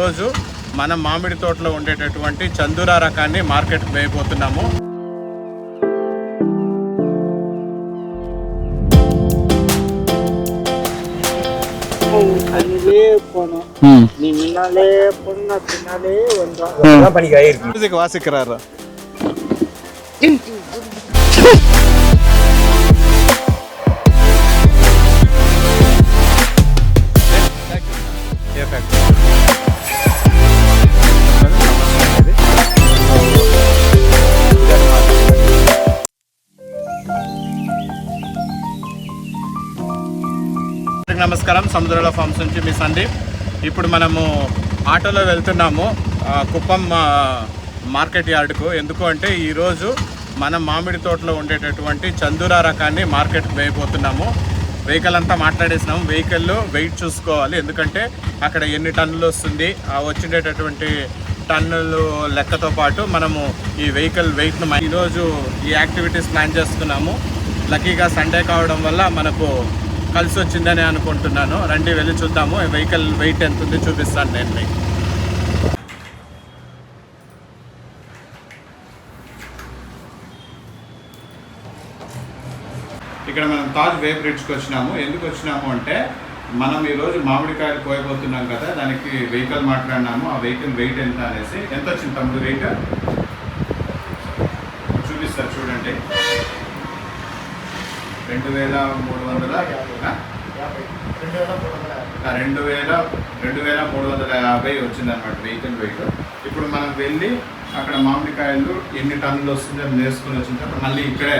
రోజు మనం మామిడి తోటలో ఉండేటటువంటి చందూరా రకాన్ని మార్కెట్కి వేయబోతున్నాము அதிலே నమస్కారం సముద్రాల ఫార్మ్స్ నుంచి మీ సందీప్. ఇప్పుడు మనము ఆటోలో వెళ్తున్నాము. కుప్పం మార్కెట్ యార్డ్కు. ఎందుకు అంటే ఈరోజు మన మామిడి తోటలో ఉండేటటువంటి చందూరా రకాన్ని మార్కెట్కి వేయబోతున్నాము. వెహికల్ అంతా మాట్లాడేసినాము. వెహికల్ వెయిట్ చూసుకోవాలి. ఎందుకంటే అక్కడ ఎన్ని టన్నులు వస్తుంది ఆ వచ్చిండేటటువంటి టన్నులు లెక్కతో పాటు మనము ఈ వెహికల్ వెయిట్ను ఈరోజు ఈ యాక్టివిటీస్ ప్లాన్ చేస్తున్నాము. లక్కీగా సండే కావడం వల్ల మనకు కలిసి వచ్చిందని అనుకుంటున్నాను. రండి వెళ్ళి చూద్దాము. వెహికల్ వెయిట్ ఎంత ఉంది చూపిస్తాను నేను మీకు. ఇక్కడ మనం తాజ్ వే బ్రిడ్జ్కి వచ్చినాము. ఎందుకు వచ్చినాము అంటే మనం ఈరోజు మామిడికాయలు కోయబోతున్నాం కదా దానికి వెహికల్ మాట్లాడినాము. ఆ వెహికల్ వెయిట్ ఎంత అనేసి. ఎంత వచ్చింది తమ్ముడు వెయిట్ చూపిస్తారు చూడండి. రెండు వేల మూడు వందల రెండు వేల రెండు వేల మూడు వందల యాభై వచ్చింది అనమాట వెహికల్ వెయిట్ ఇప్పుడు మనం వెళ్ళి అక్కడ మామిడికాయలు ఎన్ని టన్నులు వస్తుందో అని నేర్చుకుని వచ్చిన తర్వాత మళ్ళీ ఇక్కడే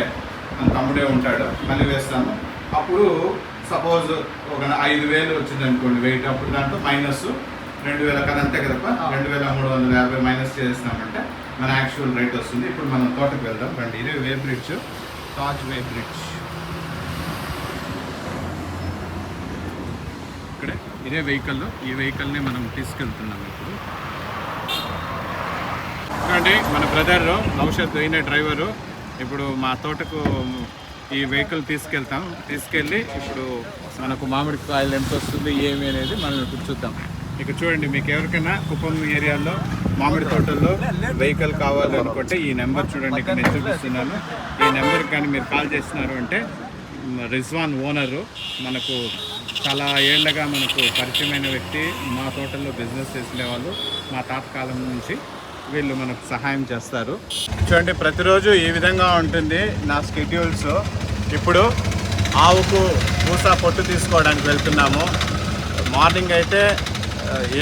మన తమ్ముడే ఉంటాడు మళ్ళీ వేస్తాము. అప్పుడు సపోజ్ ఒక ఐదు వేలు వచ్చింది అనుకోండి వెయిట్ అప్పుడు దాంట్లో మైనస్ రెండు వేల కదా అంతే కదప్ప రెండు వేల మూడు వందల యాభై మైనస్ చేస్తామంటే మన యాక్చువల్ రేట్ వస్తుంది. ఇప్పుడు మనం తోటకు వెళ్దాం. రండి ఇదే వే బ్రిడ్జ్ తాజ్ వే బ్రిడ్జ్. ఇదే వెహికల్ ఈ వెహికల్ని మనం తీసుకెళ్తున్నాం ఇప్పుడు. ఎందుకంటే మన బ్రదర్ నౌషద్ అయిన డ్రైవరు ఇప్పుడు మా తోటకు ఈ వెహికల్ తీసుకెళ్తాం. తీసుకెళ్ళి ఇప్పుడు మనకు మామిడి కాయలు ఎంత వస్తుంది ఏమి అనేది మనం ఇప్పుడు చూద్దాం. ఇక చూడండి మీకు ఎవరికైనా కుప్పం ఏరియాలో మామిడి తోటల్లో వెహికల్ కావాలి అనుకుంటే ఈ నెంబర్ చూడండి ఇక్కడ నేను చూపిస్తున్నాను. ఈ నెంబర్కి కానీ మీరు కాల్ చేస్తున్నారు అంటే రిజ్వాన్ ఓనరు మనకు చాలా ఏళ్ళగా మనకు పరిచయమైన వ్యక్తి మా తోటల్లో బిజినెస్ చేసే వాళ్ళు మా తాతకాలం నుంచి వీళ్ళు మనకు సహాయం చేస్తారు. చూడండి ప్రతిరోజు ఈ విధంగా ఉంటుంది నా స్కెడ్యూల్స్. ఇప్పుడు ఆవుకు పూసా పొట్టు తీసుకోవడానికి వెళ్తున్నాము. మార్నింగ్ అయితే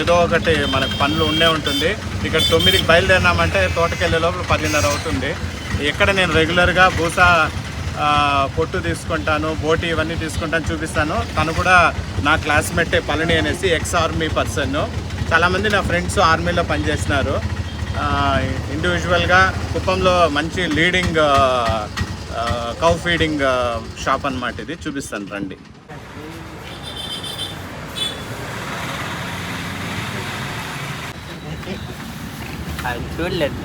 ఏదో ఒకటి మనకు పనులు ఉండే ఉంటుంది. ఇక్కడ తొమ్మిదికి బయలుదేరినామంటే తోటకెళ్ళే లోపల పదిన్నర అవుతుంది. ఎక్కడ నేను రెగ్యులర్గా భూసా పొట్టు తీసుకుంటాను బోటి ఇవన్నీ తీసుకుంటాను చూపిస్తాను. తను కూడా నా క్లాస్మేటే పళని అనేసి ఎక్స్ ఆర్మీ పర్సన్. చాలామంది నా ఫ్రెండ్స్ ఆర్మీలో పనిచేస్తున్నారు. ఇండివిజువల్గా కుప్పంలో మంచి లీడింగ్ కౌ ఫీడింగ్ షాప్ అన్నమాట ఇది. చూపిస్తాను రండి. చూడలేదు.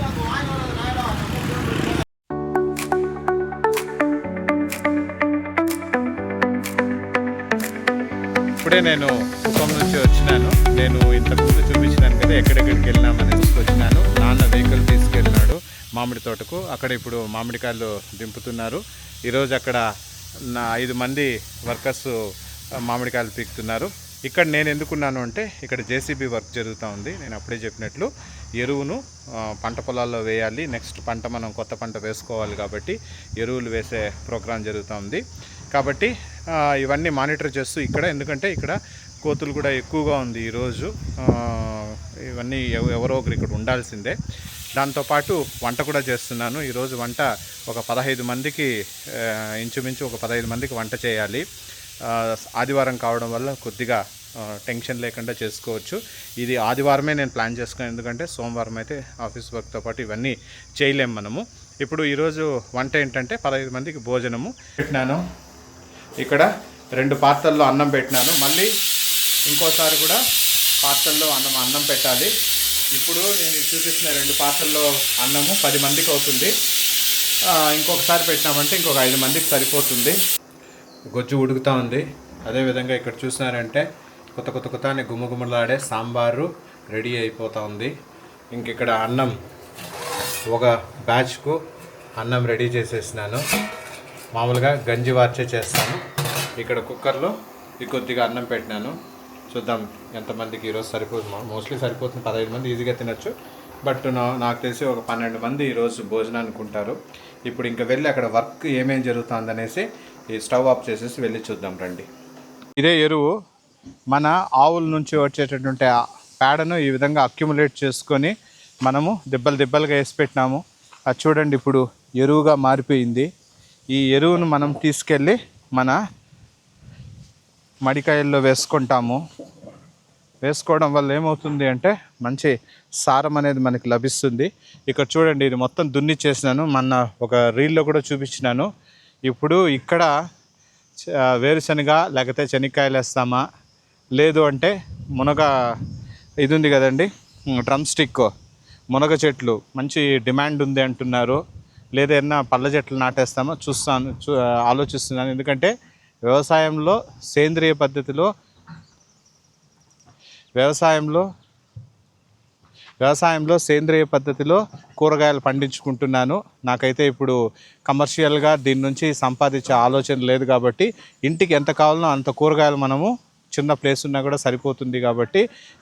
ఇప్పుడే నేను కుప్పం నుంచి వచ్చినాను. నేను ఇంతకుముందు చూపించినాను కదా ఎక్కడెక్కడికి వెళ్ళినామని వచ్చినాను నాన్న వెహికల్ తీసుకెళ్ళినాడు మామిడి తోటకు. అక్కడ ఇప్పుడు మామిడికాయలు దింపుతున్నారు. ఈరోజు అక్కడ నా ఐదు మంది వర్కర్స్ మామిడికాయలు పీకుతున్నారు. ఇక్కడ నేను ఎందుకున్నాను అంటే ఇక్కడ జేసీబీ వర్క్ జరుగుతూ ఉంది. నేను అప్పుడే చెప్పినట్లు ఎరువును పంట పొలాల్లో వేయాలి. నెక్స్ట్ పంట మనం కొత్త పంట వేసుకోవాలి కాబట్టి ఎరువులు వేసే ప్రోగ్రాం జరుగుతూ ఉంది. కాబట్టి ఇవన్నీ మానిటర్ చేస్తూ ఇక్కడ ఎందుకంటే ఇక్కడ కోతులు కూడా ఎక్కువగా ఉంది ఈరోజు ఇవన్నీ ఎవ- ఎవరో ఒకరు ఇక్కడ ఉండాల్సిందే. దాంతోపాటు వంట కూడా చేస్తున్నాను. ఈరోజు వంట ఒక పదహైదు మందికి ఇంచుమించు ఒక పదహైదు మందికి వంట చేయాలి. ఆదివారం కావడం వల్ల కొద్దిగా టెన్షన్ లేకుండా చేసుకోవచ్చు. ఇది ఆదివారమే నేను ప్లాన్ చేసుకున్నాను. ఎందుకంటే సోమవారం అయితే ఆఫీస్ వర్క్తో పాటు ఇవన్నీ చేయలేము మనము. ఇప్పుడు ఈరోజు వంట ఏంటంటే పదహైదు మందికి భోజనము పెట్టినాను. ఇక్కడ రెండు పాత్రల్లో అన్నం పెట్టినాను. మళ్ళీ ఇంకోసారి కూడా పాత్రల్లో అన్నం అన్నం పెట్టాలి. ఇప్పుడు నేను చూపిస్తున్న రెండు పాత్రల్లో అన్నము పది మందికి అవుతుంది. ఇంకొకసారి పెట్టినామంటే ఇంకొక ఐదు మందికి సరిపోతుంది. గొజ్జు ఉడుకుతూ ఉంది. అదేవిధంగా ఇక్కడ చూసినారంటే కొత్త కొత్త కొత్త అని గుమ్మగుమ్మలాడే సాంబారు రెడీ అయిపోతూ ఉంది. ఇంక ఇక్కడ అన్నం ఒక బ్యాచ్కు అన్నం రెడీ చేసేసినాను. మామూలుగా గంజి వార్చే చేస్తాను. ఇక్కడ కుక్కర్లో ఈ కొద్దిగా అన్నం పెట్టినాను. చూద్దాం ఎంతమందికి ఈరోజు సరిపోతుంది మోస్ట్లీ సరిపోతుంది. పదహైదు మంది ఈజీగా తినొచ్చు. బట్ నా- నాకు తెలిసి ఒక పన్నెండు మంది ఈరోజు భోజనానికి ఉంటారు. ఇప్పుడు ఇంకా వెళ్ళి అక్కడ వర్క్ ఏమేం జరుగుతుందనేసి ఈ స్టవ్ ఆఫ్ చేసేసి వెళ్ళి చూద్దాం రండి. ఇదే ఎరువు. మన ఆవుల నుంచి వచ్చేటటువంటి ఆ పేడను ఈ విధంగా అక్యుములేట్ చేసుకొని మనము దెబ్బలు దెబ్బలుగా వేసి పెట్టినాము. అది చూడండి ఇప్పుడు ఎరువుగా మారిపోయింది. ఈ ఎరువును మనం తీసుకెళ్ళి మన మడికాయల్లో వేసుకుంటాము. వేసుకోవడం వల్ల ఏమవుతుంది అంటే మంచి సారం అనేది మనకి లభిస్తుంది. ఇక్కడ చూడండి ఇది మొత్తం దున్ని చేసినాను. మొన్న ఒక రీల్లో కూడా చూపించినాను. ఇప్పుడు ఇక్కడ వేరుశనగ లేకపోతే శనక్కాయలు వేస్తామా? లేదు అంటే మునగ ఇది ఉంది కదండి డ్రమ్ స్టిక్ మునగ చెట్లు. మంచి డిమాండ్ ఉంది అంటున్నారు. లేదా పళ్ళ చెట్లు నాటేస్తామో చూస్తాను చూ ఆలోచిస్తున్నాను. ఎందుకంటే వ్యవసాయంలో సేంద్రియ పద్ధతిలో వ్యవసాయంలో వ్యవసాయంలో సేంద్రియ పద్ధతిలో కూరగాయలు పండించుకుంటున్నాను. నాకైతే ఇప్పుడు కమర్షియల్గా దీని నుంచి సంపాదించే ఆలోచన లేదు కాబట్టి ఇంటికి ఎంత కావాలనో అంత కూరగాయలు మనము చిన్న ప్లేస్ ఉన్నా కూడా సరిపోతుంది కాబట్టి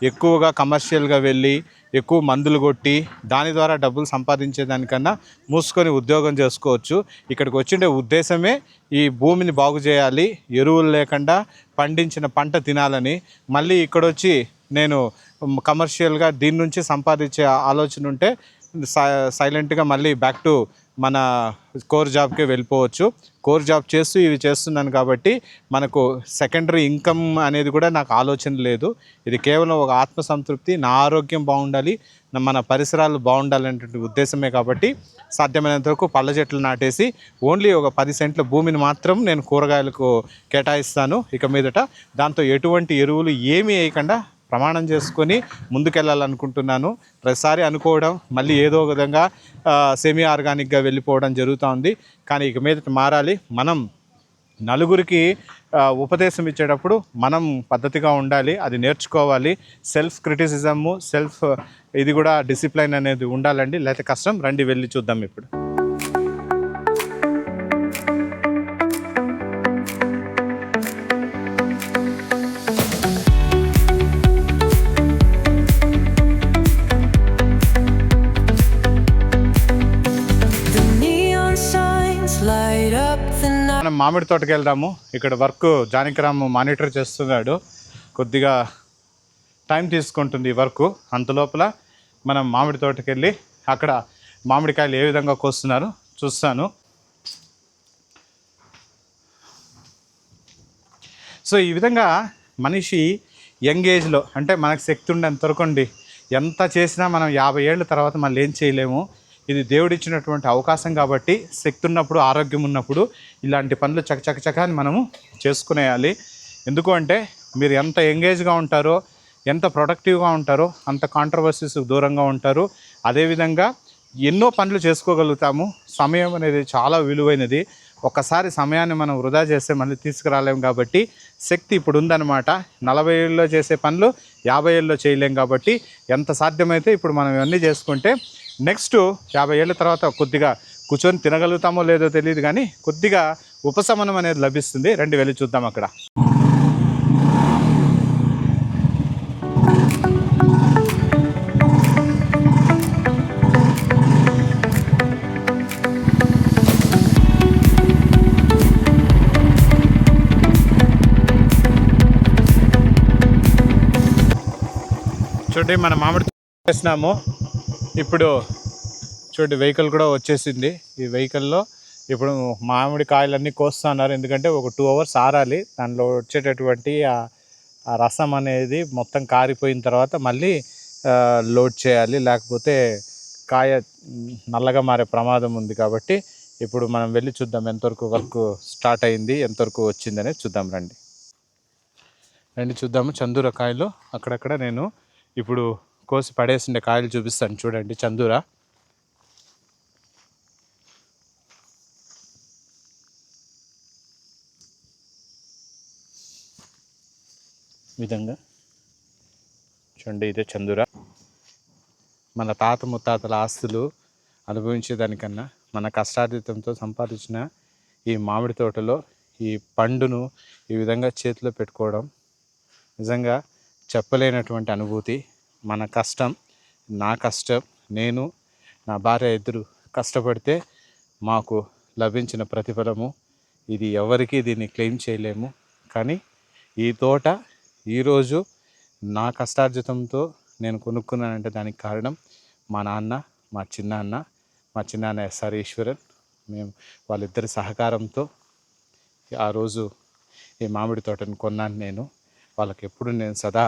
ఎక్కువగా కమర్షియల్గా వెళ్ళి ఎక్కువ మందులు కొట్టి దాని ద్వారా డబ్బులు సంపాదించే దానికన్నా మూసుకొని ఉద్యోగం చేసుకోవచ్చు. ఇక్కడికి వచ్చిండే ఉద్దేశమే ఈ భూమిని బాగు చేయాలి ఎరువులు లేకుండా పండించిన పంట తినాలని. మళ్ళీ ఇక్కడొచ్చి నేను కమర్షియల్గా దీని నుంచి సంపాదించే ఆలోచన ఉంటే సై- సైలెంట్గా మళ్ళీ బ్యాక్ టు మన కోర్ జాబ్కే వెళ్ళిపోవచ్చు. కోర్ జాబ్ చేస్తూ ఇవి చేస్తున్నాను కాబట్టి మనకు సెకండరీ ఇన్కమ్ అనేది కూడా నాకు ఆలోచన లేదు. ఇది కేవలం ఒక ఆత్మసంతృప్తి నా ఆరోగ్యం బాగుండాలి నా- మన పరిసరాలు బాగుండాలనేటువంటి ఉద్దేశమే కాబట్టి సాధ్యమైనంత వరకు పళ్ళ చెట్లు నాటేసి ఓన్లీ ఒక పది సెంట్ల భూమిని మాత్రం నేను కూరగాయలకు కేటాయిస్తాను. ఇక మీదట దాంతో ఎటువంటి ఎరువులు ఏమీ వేయకుండా ప్రమాణం చేసుకొని ముందుకెళ్ళాలనుకుంటున్నాను. ప్రతిసారి అనుకోవడం మళ్ళీ ఏదో విధంగా సెమీ ఆర్గానిక్గా వెళ్ళిపోవడం జరుగుతుంది. కానీ ఇక మీద మారాలి. మనం నలుగురికి ఉపదేశం ఇచ్చేటప్పుడు మనం పద్ధతిగా ఉండాలి అది నేర్చుకోవాలి. సెల్ఫ్ క్రిటిసిజము సెల్ఫ్ ఇది కూడా డిసిప్లైన్ అనేది ఉండాలండి. లేకపోతే కష్టం రండి వెళ్ళి చూద్దాం ఇప్పుడు. మనం మామిడి తోటకి వెళ్దాము. ఇక్కడ వర్క్ జానకిరామ్ మానిటర్ చేస్తున్నాడు. కొద్దిగా టైం తీసుకుంటుంది ఈ వర్క్. అంతలోపల మనం మామిడి తోటకి వెళ్ళి అక్కడ మామిడికాయలు ఏ విధంగా కోస్తున్నారు చూస్తాను. సో ఈ విధంగా మనిషి యంగ్ ఏజ్లో అంటే మనకు శక్తి ఉండేంత వరకు ఎంత చేసినా మనం యాభై ఏళ్ళ తర్వాత మళ్ళీ ఏం చేయలేము. ఇది దేవుడిచ్చినటువంటి అవకాశం కాబట్టి శక్తి ఉన్నప్పుడు ఆరోగ్యం ఉన్నప్పుడు ఇలాంటి పనులు చక చక మనము చేసుకునేయాలి. ఎందుకు అంటే మీరు ఎంత ఎంగేజ్గా ఉంటారో ఎంత ప్రొడక్టివ్గా ఉంటారో అంత కాంట్రవర్సీస్ దూరంగా ఉంటారు. అదేవిధంగా ఎన్నో పనులు చేసుకోగలుగుతాము. సమయం అనేది చాలా విలువైనది. ఒక్కసారి సమయాన్ని మనం వృధా చేస్తే మళ్ళీ తీసుకురాలేం కాబట్టి శక్తి ఇప్పుడు ఉందన్నమాట. నలభై ఏళ్ళలో చేసే పనులు యాభై ఏళ్ళలో చేయలేం కాబట్టి ఎంత సాధ్యమైతే ఇప్పుడు మనం ఇవన్నీ చేసుకుంటే నెక్స్ట్ యాభై ఏళ్ళ తర్వాత కొద్దిగా కూర్చొని తినగలుగుతామో లేదో తెలియదు కానీ కొద్దిగా ఉపశమనం అనేది లభిస్తుంది. రండి వెళ్ళి చూద్దాం అక్కడ. చూడండి మన మామిడి చేసినాము ఇప్పుడు చూడండి వెహికల్ కూడా వచ్చేసింది. ఈ వెహికల్లో ఇప్పుడు మామిడి కాయలన్నీ కోస్తున్నారు. ఎందుకంటే ఒక టూ అవర్స్ ఆరాలి. దానిలో వచ్చేటటువంటి ఆ- రసం అనేది మొత్తం కారిపోయిన తర్వాత మళ్ళీ లోడ్ చేయాలి. లేకపోతే కాయ నల్లగా మారే ప్రమాదం ఉంది కాబట్టి ఇప్పుడు మనం వెళ్ళి చూద్దాం ఎంతవరకు వర్క్ స్టార్ట్ అయింది ఎంతవరకు వచ్చిందనేది చూద్దాం రండి. రండి చూద్దాము చందూర కాయలు. అక్కడక్కడ నేను ఇప్పుడు కోసి పడేసిండే కాయలు చూపిస్తాను చూడండి చందూర. విధంగా చూడండి ఇదే చందూర. మన తాత ముత్తాతల ఆస్తులు అనుభవించేదానికన్నా మన కష్టార్జితంతో సంపాదించిన ఈ మామిడి తోటలో ఈ పండును ఈ విధంగా చేతిలో పెట్టుకోవడం నిజంగా చెప్పలేనటువంటి అనుభూతి. మన కష్టం నా కష్టం నేను నా భార్య ఇద్దరు కష్టపడితే మాకు లభించిన ప్రతిఫలము. ఇది ఎవరికీ దీన్ని క్లెయిమ్ చేయలేము. కానీ ఈ తోట ఈరోజు నా కష్టార్జితంతో నేను కొనుక్కున్నానంటే దానికి కారణం మా నాన్న మా చిన్నాన్న మా చిన్నాన్న ఎస్ఆర్ ఈశ్వరన్. మేము వాళ్ళిద్దరి సహకారంతో ఆ రోజు ఈ మామిడి తోటను కొన్నాను నేను. వాళ్ళకి ఎప్పుడు నేను సదా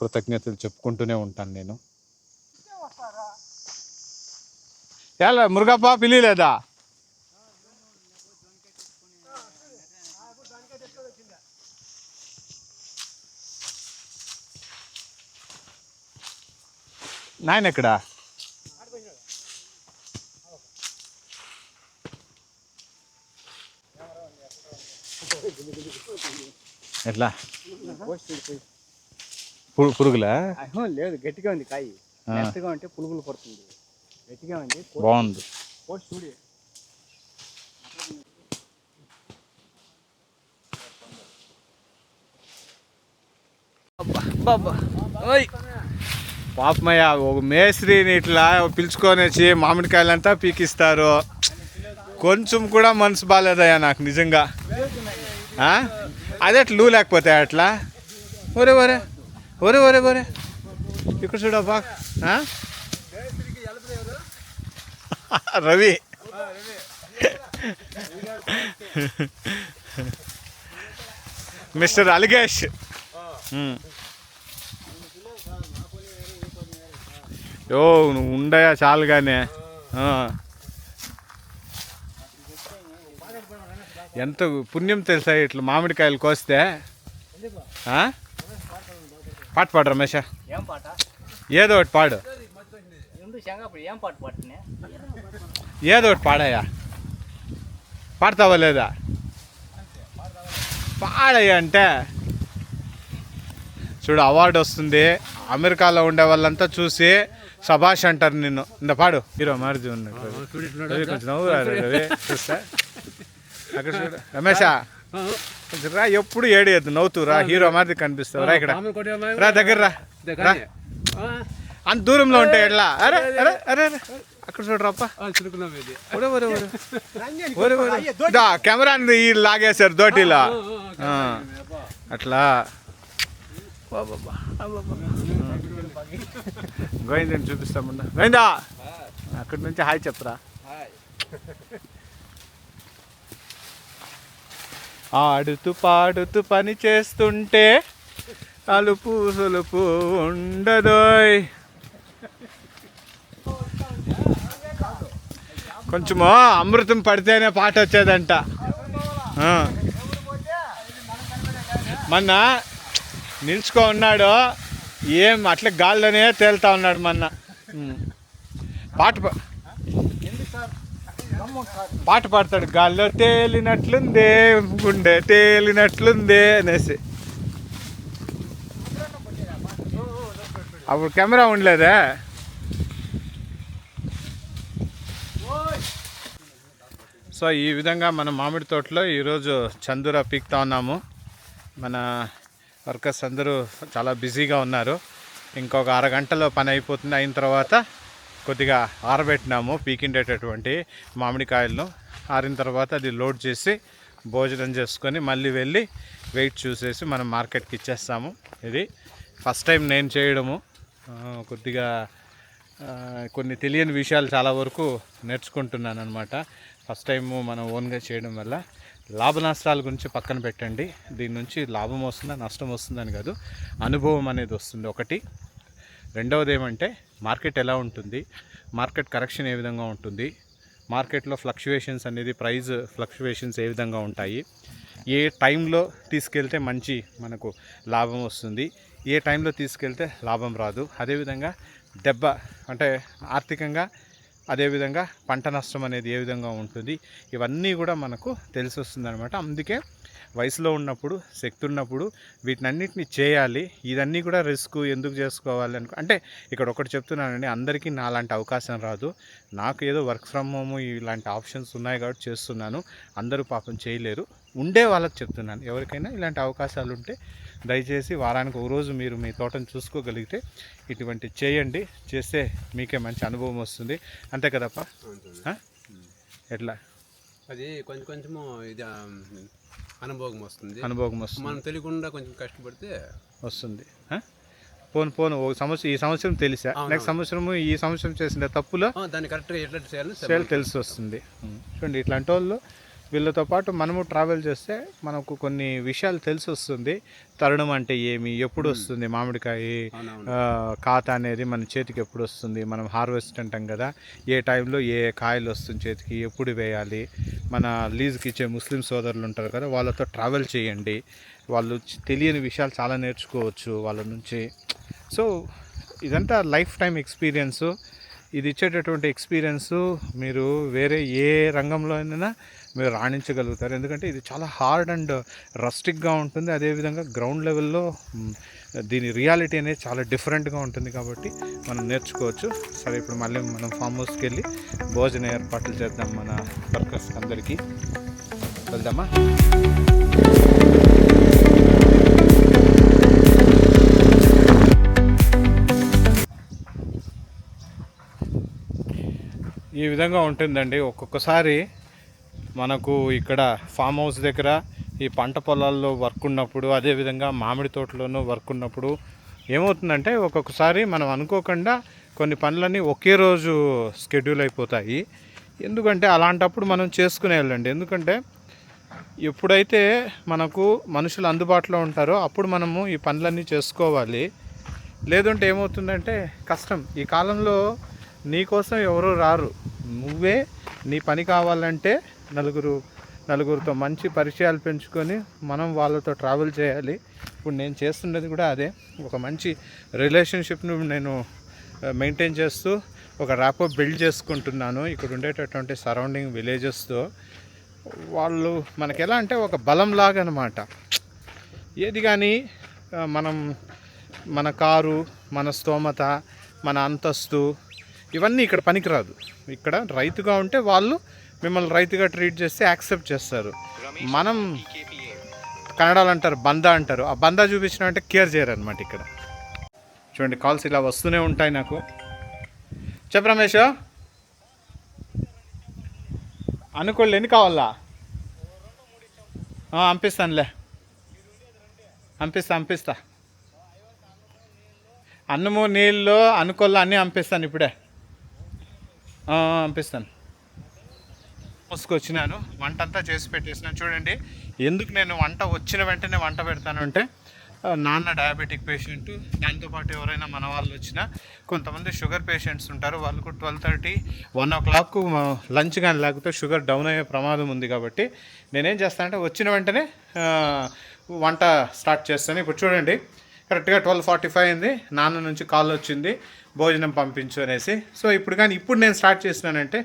కృతజ్ఞతలు చెప్పుకుంటూనే ఉంటాను నేను. ఎలా మురుగప్ప పిలిలేదా నాయన ఎక్కడా? ఎట్లా? పురుగులా? అహం, లేదు గట్టిగా ఉంది కాయ. మెత్తగా ఉంటే పులుగులు పడుతుంది గట్టిగా ఉంది. బాగుంది. చూడు. పాపమయ్య ఒక మేస్త్రిని ఇట్లా పిలుచుకొని వచ్చి మామిడికాయలంతా పీకిస్తారు. కొంచెం కూడా మనసు బాగాలేదయ్యా నాకు నిజంగా. ఆ? అదే అట్లా లూ లేకపోతే అట్లా? ఒరే ఒరే. ఒరే ఒరే ఒరే. ఇక్కడ చూడబ్బా ఆ? రవి. మిస్టర్ అలిగేష్. యో నువ్వు ఉండయా చాలుగానే ఎంత పుణ్యం తెలుసా ఇట్లా మామిడికాయలు కోస్తే? పాట పాడు రమేష. ఏం పాట? ఏదో ఒకటి పాడు. ఏం పాట పాడుతున్నా? ఏదో ఒకటి పాడాయా పాడతావా లేదా? పాడయ్యా అంటే. చూడు అవార్డు వస్తుంది. అమెరికాలో ఉండే వాళ్ళంతా చూసి సభాష్ అంటారు నిన్ను. ఇంత పాడు. హీరో మారుతి ఉన్నట్టు. కొంచెం నవ్వు చూస్తా. అక్కడ చూడు. రమేషా. రా ఎప్పుడు ఏడియద్దు నవ్వుతూ రా హీరో మాదిరి కనిపిస్తావు. రా ఇక్కడ. రా దగ్గర రా. రా. అంత దూరంలో ఉంటాయి ఎట్లా? అరే అరే అరే అరే. అక్కడ చూడరాప్ప ఒరే ఒరే ఒరే. ఒరే ఒరే. దా కెమెరా ఈ లాగేశారు దోటిలో. అట్లా. బాబా గోవిందని చూపిస్తామన్నా గోవిందా? అక్కడి నుంచి హాయ్ చెప్పరా. ఆడుతూ పాడుతూ పని చేస్తుంటే అలుపు సులుపు ఉండదోయ్. కొంచెము అమృతం పడితేనే పాట వచ్చేదంట. మొన్న నిల్చుకో ఉన్నాడు ఏం అట్లా గాల్లోనే తేలుతా ఉన్నాడు మొన్న. పాట పా- పాట పాడతాడు గాల్లో తేలినట్లుందే గుండె తేలినట్లుందే అనేసి. అప్పుడు కెమెరా ఉండలేదా? సో ఈ విధంగా మన మామిడి తోటలో ఈరోజు చందుర పీక్తా ఉన్నాము. మన వర్కర్స్ అందరూ చాలా బిజీగా ఉన్నారు. ఇంకొక అరగంటలో పని అయిపోతుంది అయిన తర్వాత కొద్దిగా ఆరబెట్టినాము పీకిండేటటువంటి మామిడికాయలను. ఆరిన తర్వాత అది లోడ్ చేసి భోజనం చేసుకొని మళ్ళీ వెళ్ళి వెయిట్ చూసేసి మనం మార్కెట్కి ఇచ్చేస్తాము. ఇది ఫస్ట్ టైం నేను చేయడము. కొద్దిగా కొన్ని తెలియని విషయాలు చాలా వరకు నేర్చుకుంటున్నాను అనమాట ఫస్ట్ టైము మనం ఓన్గా చేయడం వల్ల లాభ నష్టాల గురించి పక్కన పెట్టండి. దీని నుంచి లాభం వస్తుందా నష్టం వస్తుందని కాదు అనుభవం అనేది వస్తుంది ఒకటి. రెండవది ఏమంటే మార్కెట్ ఎలా ఉంటుంది? మార్కెట్ కరెక్షన్ ఏ విధంగా ఉంటుంది? మార్కెట్లో ఫ్లక్చువేషన్స్ అనేది ప్రైస్ ఫ్లక్చువేషన్స్ ఏ విధంగా ఉంటాయి? ఏ టైంలో తీసుకెళ్తే మంచి మనకు లాభం వస్తుంది? ఏ టైంలో తీసుకెళ్తే లాభం రాదు? అదేవిధంగా దెబ్బ అంటే ఆర్థికంగా అదేవిధంగా పంట నష్టం అనేది ఏ విధంగా ఉంటుంది ఇవన్నీ కూడా మనకు తెలిసి వస్తుంది అనమాట అందుకే వయసులో ఉన్నప్పుడు శక్తి ఉన్నప్పుడు వీటినన్నిటిని చేయాలి. ఇదన్నీ కూడా రిస్క్ ఎందుకు చేసుకోవాలి అనుకో అంటే ఇక్కడ ఒకటి చెప్తున్నానండి అందరికీ నాలాంటి అవకాశం రాదు. నాకు ఏదో వర్క్ ఫ్రమ్ హోమ్ ఇలాంటి ఆప్షన్స్ ఉన్నాయి కాబట్టి చేస్తున్నాను. అందరూ పాపం చేయలేరు. ఉండే వాళ్ళకి చెప్తున్నాను. ఎవరికైనా ఇలాంటి అవకాశాలు ఉంటే దయచేసి వారానికి ఒక రోజు మీరు మీ తోటను చూసుకోగలిగితే ఇటువంటి చేయండి. చేస్తే మీకే మంచి అనుభవం వస్తుంది. అంతే కదప్ప? ఎట్లా? అది కొంచెం కొంచెము ఇది అనుభవం వస్తుంది. అనుభవం వస్తుంది. మనం తెలియకుండా కొంచెం కష్టపడితే వస్తుంది? పోను పోను ఒక సంవత్సరం ఈ సంవత్సరం తెలిసా? నెక్స్ట్ సంవత్సరము ఈ సంవత్సరం చేసిన తప్పులో దాన్ని కరెక్ట్గా ఎట్లా చేయాలని సేల్ తెలిసి వస్తుంది. చూడండి ఇట్లాంటి వాళ్ళు వీళ్ళతో పాటు మనము ట్రావెల్ చేస్తే మనకు కొన్ని విషయాలు తెలిసి వస్తుంది. తరుణం అంటే ఏమి? ఎప్పుడు వస్తుంది? మామిడికాయ కాత అనేది మన చేతికి ఎప్పుడు వస్తుంది? మనం హార్వెస్ట్ అంటాం కదా. ఏ టైంలో ఏ కాయలు వస్తుంది చేతికి? ఎప్పుడు వేయాలి? మన లీజ్కి ఇచ్చే ముస్లిం సోదరులు ఉంటారు కదా వాళ్ళతో ట్రావెల్ చేయండి. వాళ్ళు తెలియని విషయాలు చాలా నేర్చుకోవచ్చు వాళ్ళ నుంచి. సో ఇదంతా లైఫ్ టైం ఎక్స్పీరియన్స్ ఇది ఇచ్చేటటువంటి ఎక్స్పీరియన్స్ మీరు వేరే ఏ రంగంలో అయినా మీరు రాణించగలుగుతారు. ఎందుకంటే ఇది చాలా హార్డ్ అండ్ రస్టిక్గా ఉంటుంది. అదేవిధంగా గ్రౌండ్ లెవెల్లో దీని రియాలిటీ అనేది చాలా డిఫరెంట్గా ఉంటుంది కాబట్టి మనం నేర్చుకోవచ్చు. సరే ఇప్పుడు మళ్ళీ మనం ఫామ్ హౌస్కి వెళ్ళి భోజన ఏర్పాట్లు చేద్దాం మన వర్కర్స్ అందరికీ. వెళ్దామా? ఈ విధంగా ఉంటుందండి. ఒక్కొక్కసారి మనకు ఇక్కడ ఫామ్ హౌస్ దగ్గర ఈ పంట పొలాల్లో వర్క్ ఉన్నప్పుడు అదేవిధంగా మామిడి తోటలోనూ వర్క్ ఉన్నప్పుడు ఏమవుతుందంటే ఒక్కొక్కసారి మనం అనుకోకుండా కొన్ని పనులన్నీ ఒకే రోజు స్కెడ్యూల్ అయిపోతాయి. ఎందుకంటే అలాంటప్పుడు మనం చేసుకునే వెళ్ళండి. ఎందుకంటే ఎప్పుడైతే మనకు మనుషులు అందుబాటులో ఉంటారో అప్పుడు మనము ఈ పనులన్నీ చేసుకోవాలి. లేదంటే ఏమవుతుందంటే కష్టం. ఈ కాలంలో నీకోసం ఎవరు రారు. నువ్వే నీ పని కావాలంటే నలుగురు నలుగురితో మంచి పరిచయాలు పెంచుకొని మనం వాళ్ళతో ట్రావెల్ చేయాలి. ఇప్పుడు నేను చేస్తున్నది కూడా అదే. ఒక మంచి రిలేషన్షిప్ను నేను మెయింటైన్ చేస్తూ ఒక ర్యాపో బిల్డ్ చేసుకుంటున్నాను. ఇక్కడ ఉండేటటువంటి సరౌండింగ్ విలేజెస్తో వాళ్ళు మనకి ఎలా అంటే ఒక బలం లాగా ఏది కానీ మనం మన కారు మన స్తోమత మన అంతస్తు ఇవన్నీ ఇక్కడ పనికిరాదు. ఇక్కడ రైతుగా ఉంటే వాళ్ళు మిమ్మల్ని రైతుగా ట్రీట్ చేస్తే యాక్సెప్ట్ చేస్తారు. మనం కన్నడలు అంటారు బందా అంటారు. ఆ బందా చూపించిన అంటే కేర్ చేయరు అనమాట ఇక్కడ. చూడండి కాల్స్ ఇలా వస్తూనే ఉంటాయి నాకు. చెప్పు రమేష్. అనుకోళ్ళు ఎన్ని కావాలా? పంపిస్తానులే పంపిస్తా పంపిస్తా అన్నము నీళ్ళు అనుకోళ్ళు అన్నీ పంపిస్తాను ఇప్పుడే. పంపిస్తాను మోసుకొచ్చినాను వంట అంతా చేసి పెట్టేసినాను. చూడండి ఎందుకు నేను వంట వచ్చిన వెంటనే వంట పెడతాను అంటే నాన్న డయాబెటిక్ పేషెంట్ దాంతోపాటు ఎవరైనా మన వాళ్ళు వచ్చినా కొంతమంది షుగర్ పేషెంట్స్ ఉంటారు. వాళ్ళకు twelve thirty one o'clock lunch కానీ లేకపోతే షుగర్ డౌన్ అయ్యే ప్రమాదం ఉంది కాబట్టి నేనేం చేస్తానంటే వచ్చిన వెంటనే వంట స్టార్ట్ చేస్తాను. ఇప్పుడు చూడండి కరెక్ట్గా ట్వెల్వ్ ఫార్టీ ఫైవ్ అయింది. నాన్న నుంచి కాల్ వచ్చింది. భోజనం పంపించు అనేసి. సో ఇప్పుడు కానీ ఇప్పుడు నేను స్టార్ట్ చేసినానంటే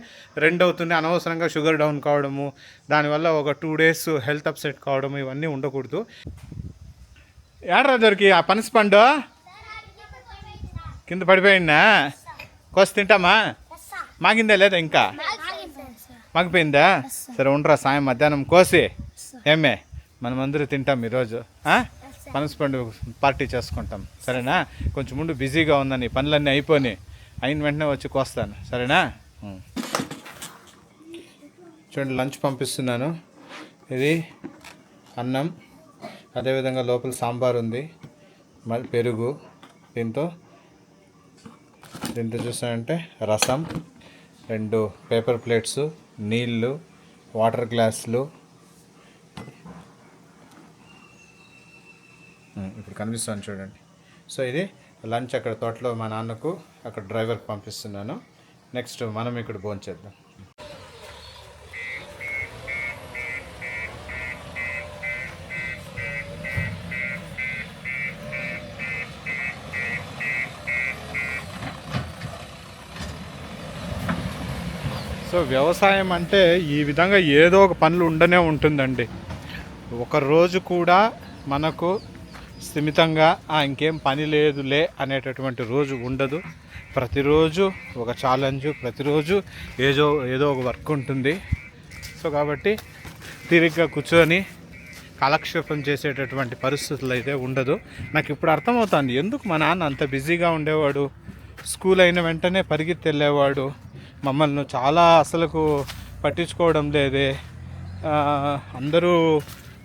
రెండు అవుతుంది అనవసరంగా షుగర్ డౌన్ కావడము దానివల్ల ఒక టూ డేస్ హెల్త్ అప్సెట్ కావడము ఇవన్నీ ఉండకూడదు. ఏడ్రా దొరికి? ఆ పనస పండు? కింద పడిపోయిందా? కోసి తింటామా? మాగిందా లేదా ఇంకా? మాగిపోయిందా? సరే ఉండరా సాయం మధ్యాహ్నం కోసి. ఏమే మనమందరూ తింటాం ఈరోజు. ఆ? పనస పార్టీ చేసుకుంటాం. సరేనా? కొంచెం ముందు బిజీగా ఉందని పనులన్నీ అయిపోయినాయి అయిన వెంటనే వచ్చి కోస్తాను. సరేనా? చూడండి లంచ్ పంపిస్తున్నాను. ఇది అన్నం. అదేవిధంగా లోపల సాంబార్ ఉంది. మరి పెరుగు. దీంతో దీంతో చూసానంటే రసం రెండు పేపర్ ప్లేట్స్ నీళ్ళు వాటర్ గ్లాసులు ఉం, ఇప్పుడు కనిపిస్తాను చూడండి. సో ఇది లంచ్ అక్కడ తోటలో మా నాన్నకు అక్కడ డ్రైవర్కి పంపిస్తున్నాను. నెక్స్ట్ మనం ఇక్కడ భోంచేద్దాం సో వ్యవసాయం అంటే ఈ విధంగా ఏదో ఒక పనులు ఉండనే ఉంటుందండి. ఒకరోజు కూడా మనకు స్థిమితంగా ఇంకేం పని లేదులే అనేటటువంటి రోజు ఉండదు. ప్రతిరోజు ఒక ఛాలెంజ్ ప్రతిరోజు ఏదో ఏదో ఒక వర్క్ ఉంటుంది. సో కాబట్టి తిరిగ్గా కూర్చొని కాలక్షేపం చేసేటటువంటి పరిస్థితులు అయితే ఉండదు. నాకు ఇప్పుడు అర్థమవుతుంది ఎందుకు మా నాన్న అంత బిజీగా ఉండేవాడు? స్కూల్ అయిన వెంటనే పరిగెత్తి వెళ్ళేవాడు? మమ్మల్ని చాలా అసలుకు పట్టించుకోవడం లేదే? అందరూ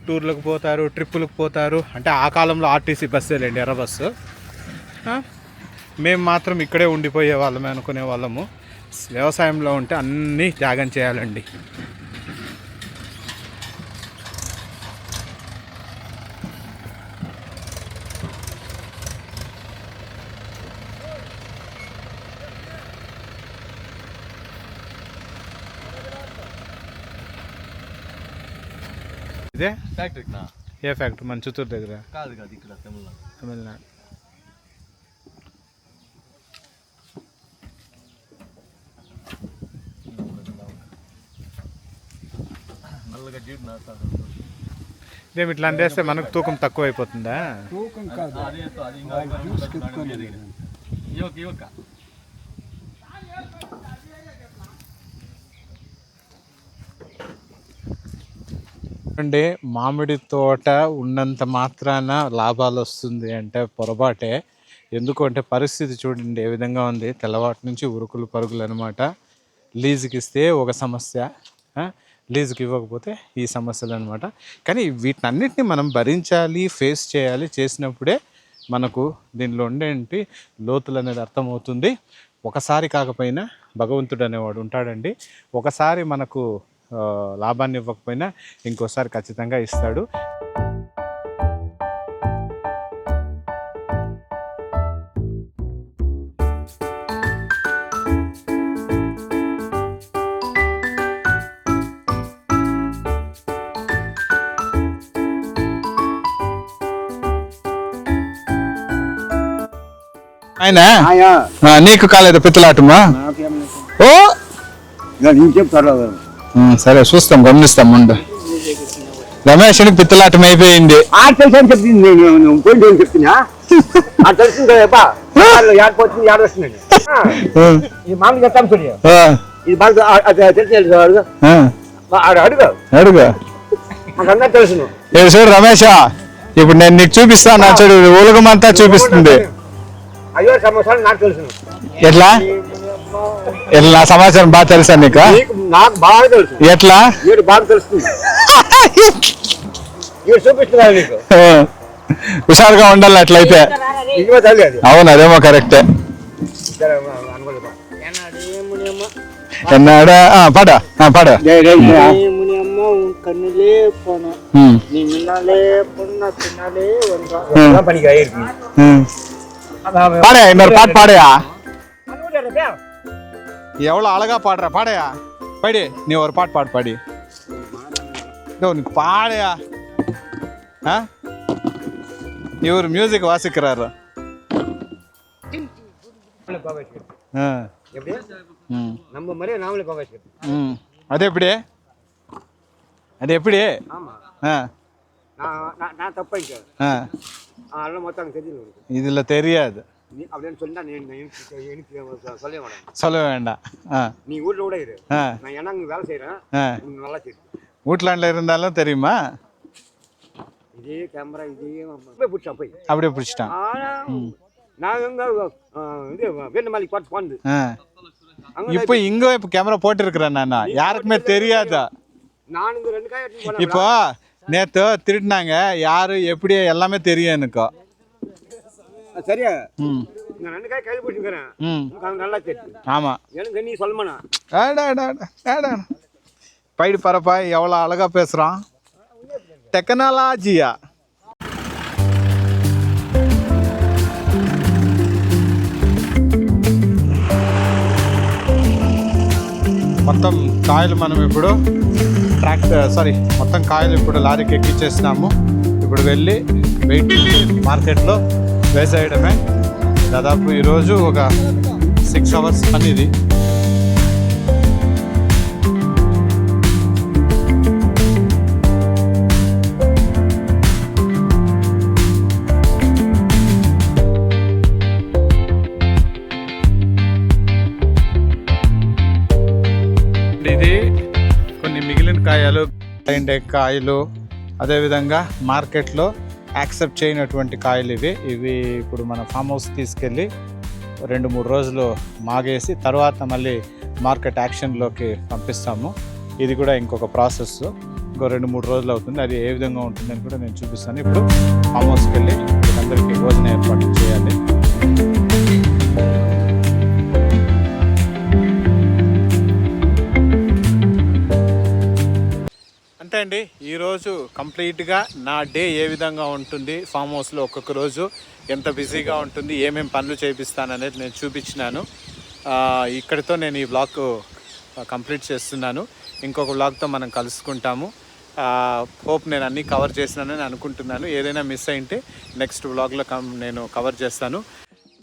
టూర్లకు పోతారు ట్రిప్పులకు పోతారు. అంటే ఆ కాలంలో ఆర్టీసీ బస్సేలేండి ఎర్ర బస్సు. మేము మాత్రం ఇక్కడే ఉండిపోయే వాళ్ళమే అనుకునే వాళ్ళము. వ్యవసాయంలో ఉంటే అన్నీ త్యాగం చేయాలండి. ఇదే? ఫ్యాక్టరీనా ఏ ఫ్యాక్టరీ మన చిత్తూరు దగ్గర? కాదు కాదు ఇక్కడ తమిళనాడు. తమిళనాడు. నల్లగా జీడు నాటారు ఇదేమి ఇట్లా అందేస్తే మనకు తూకం తక్కువ అయిపోతుందా అదే అది అంటే మామిడి తోట ఉన్నంత మాత్రాన లాభాలు వస్తుంది అంటే పొరపాటే. ఎందుకంటే పరిస్థితి చూడండి ఏ విధంగా ఉంది. తెల్లవాటి నుంచి ఉరుకులు పరుగులు అనమాట లీజుకి ఇస్తే ఒక సమస్య లీజుకి ఇవ్వకపోతే ఈ సమస్యలు అనమాట కానీ వీటన్నిటిని మనం భరించాలి ఫేస్ చేయాలి చేసినప్పుడే మనకు దీనిలో ఉండేంటి లోతులు అనేది అర్థమవుతుంది. ఒకసారి కాకపోయినా భగవంతుడు అనేవాడు ఉంటాడండి. ఒకసారి మనకు లాభాన్ని ఇవ్వకపోయినా ఇంకోసారి ఖచ్చితంగా ఇస్తాడు. ఆయన? ఆయా. నీకు కాలేదు పిత్తలాటమా నాకేం ఓ! చెప్తారు? ఉమ్, సరే చూస్తాం గమనిస్తాం ముందు. రమేష్కి పిత్తలాటం అయిపోయింది. చెప్పింది నేను పోయింది చెప్తున్నా. తెలిసింది కదా ఏడపోతుంది మామూలు చూడు. ఇది బాగా అడుగు. అడుగు. అడుగు. తెలుసును రమేష ఇప్పుడు నేను నీకు చూపిస్తాను నా చూడు ఉలగమంతా చూపిస్తుంది. అయ్యో సంవత్సరాలు నాకు తెలుసును ఎట్లా? ఎట్లా నా సమాచారం బాగా తెలుసా నీకు నీకు నాకు బాగా తెలుసు ఎట్లా వీడు బాగా తెలుస్తుంది వీడు చూపిస్తున్నారు నీకు ఆ, హుషారుగా ఉండాలి అట్లయితే ఇదిగో తల్లి అది అవును అదేమో కరెక్టే సరే, అనుకోలేదు బా. ఎన్నాడా ఆ, పాడు ఆ, పాడు మునియమ్మ కన్నులే పోన ఉమ్, நீ முன்னாலே பொண்ணா பின்னாலே வந்தா ம். அதான் பண்ணிக்க ஆயிருக்கு ఉమ్. పాడే இன்னொரு பாட்டு பாடையா எவ்வளோ அழகா பாடுற? பாடையா? பாடி. நீ ஒரு பாட்டு பாடு பாடி. நீ பாடையா? ஆ? இவர் மியூசிக் வாசிக்கிறாரு. நம்ம மாதிரியே நாமளே போக வச்சுக்கிறது ம். அது எப்படி? அது எப்படி? ஆமா. ஆ. நான் நான் தப்பாயிட்டேன் ஆ. அதெல்லாம் மொத்தம் தெரியல இதில் தெரியாது. அப்படின்னு நீ எனக்கு எனக்கு சொல்ல வேணாம் சொல்ல வேண்டாம். ஆ. நீ ஊர்ல கூட இரு. நான் ஏன்னா அங்கே வேலை செய்கிறேன் நல்லா தெரியும். வீட்லாண்டில் இருந்தாலும் தெரியுமா? இதே கேமரா இதே பிடிச்சா போய். அப்படியே பிடிச்சிட்டான். நான் எங்க இது வேண்டு மாலிக் பார்த்து போனது. இப்போ இங்க இப்போ கேமரா போட்டிருக்கிறேன் நான்? யாருக்குமே தெரியாதா? நான் இங்க ரெண்டு காய் எடுத்துன்னு போனேன் இப்போ நேத்து திருடினாங்க யாரு எப்படி எல்லாமே தெரியும் எனக்கு. சரியா ம் நான் ரெண்டு காய் கையில் போட்டுக்கிறேன் ம் உனக்கு அங்கே நல்லா தெரியும் ஆமா எனக்கு நீ சொல்லமாண்ணா ஆடா, ஆடா, ஆடா, ஆடா. பைடு பரப்பா எவ்வளோ அழகா பேசுறான் టెక్నాలజీయా మొత్తం కాయలు మనం ఇప్పుడు ట్రాక్టర్ సారీ మొత్తం కాయలు ఇప్పుడు లారీకి ఎక్కించేసినాము ఇప్పుడు వెళ్ళి వెయిట్ మార్కెట్లో వేసేయడమే దాదాపు ఈరోజు ఒక సిక్స్ అవర్స్ అనేది కొన్ని మిగిలిన కాయలు కాయలు అదేవిధంగా మార్కెట్లో యాక్సెప్ట్ చేయనటువంటి కాయలు ఇవి. ఇవి ఇప్పుడు మన ఫామ్ హౌస్ తీసుకెళ్ళి రెండు మూడు రోజులు మాగేసి తర్వాత మళ్ళీ మార్కెట్ యాక్షన్లోకి పంపిస్తాము. ఇది కూడా ఇంకొక ప్రాసెస్. ఇంకో రెండు మూడు రోజులు అవుతుంది. అది ఏ విధంగా ఉంటుందని కూడా నేను చూపిస్తాను. ఇప్పుడు ఫామ్ హౌస్కి వెళ్ళి వీళ్ళందరికీ భోజనం ఏర్పాటు అండి ఈరోజు కంప్లీట్గా నా డే ఏ విధంగా ఉంటుంది ఫామ్ హౌస్లో ఒక్కొక్క రోజు ఎంత బిజీగా ఉంటుంది ఏమేమి పనులు చేపిస్తాను అనేది నేను చూపించినాను. ఇక్కడితో నేను ఈ బ్లాగ్ కంప్లీట్ చేస్తున్నాను. ఇంకొక బ్లాగ్తో మనం కలుసుకుంటాము. హోప్ నేను అన్నీ కవర్ చేసినానని అనుకుంటున్నాను. ఏదైనా మిస్ అయింటే నెక్స్ట్ బ్లాగ్లో కం నేను కవర్ చేస్తాను.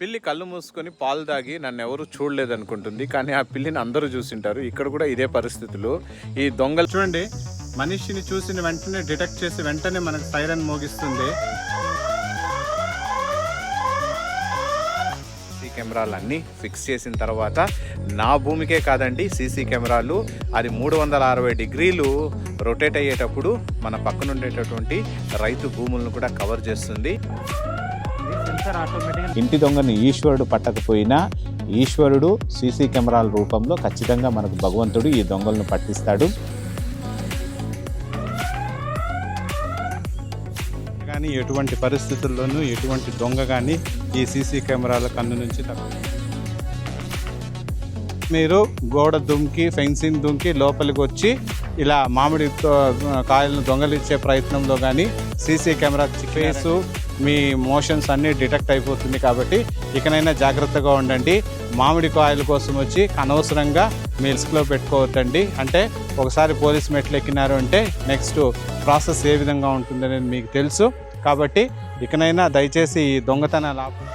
పిల్లి కళ్ళు మూసుకొని పాలు తాగి నన్ను ఎవరు చూడలేదు అనుకుంటుంది కానీ ఆ పిల్లిని అందరూ చూసింటారు. ఇక్కడ కూడా ఇదే పరిస్థితులు. ఈ దొంగలు చూడండి మనిషిని చూసిన వెంటనే డిటెక్ట్ చేసి వెంటనే మనకు సైరన్ మోగిస్తుంది. సీసీ కెమెరాలు అన్నీ ఫిక్స్ చేసిన తర్వాత నా భూమికే కాదండి సీసీ కెమెరాలు. అది మూడు వందల అరవై డిగ్రీలు రొటేట్ అయ్యేటప్పుడు మన పక్కన ఉండేటటువంటి రైతు భూములను కూడా కవర్ చేస్తుంది. ఇంటి దొంగను ఈశ్వరుడు పట్టకపోయినా ఈశ్వరుడు సీసీ కెమెరాల రూపంలో ఖచ్చితంగా మనకు భగవంతుడు ఈ దొంగలను పట్టిస్తాడు. కానీ ఎటువంటి పరిస్థితుల్లోనూ ఎటువంటి దొంగ కానీ ఈ సీసీ కెమెరాల కన్ను నుంచి తప్ప మీరు గోడ దుంకి ఫెన్సింగ్ దుంకి లోపలికి వచ్చి ఇలా మామిడి కాయలను దొంగలిచ్చే ప్రయత్నంలో కానీ సీసీ కెమెరా ఫేసు మీ మోషన్స్ అన్నీ డిటెక్ట్ అయిపోతుంది కాబట్టి ఇకనైనా జాగ్రత్తగా ఉండండి. మామిడి కాయల కోసం వచ్చి అనవసరంగా మీ లిస్ట్లో పెట్టుకోవద్దండి. అంటే ఒకసారి పోలీస్ మెట్లు ఎక్కినారు అంటే నెక్స్ట్ ప్రాసెస్ ఏ విధంగా ఉంటుందనేది మీకు తెలుసు. కాబట్టి ఇకనైనా దయచేసి ఈ దొంగతనాలు ఆపు-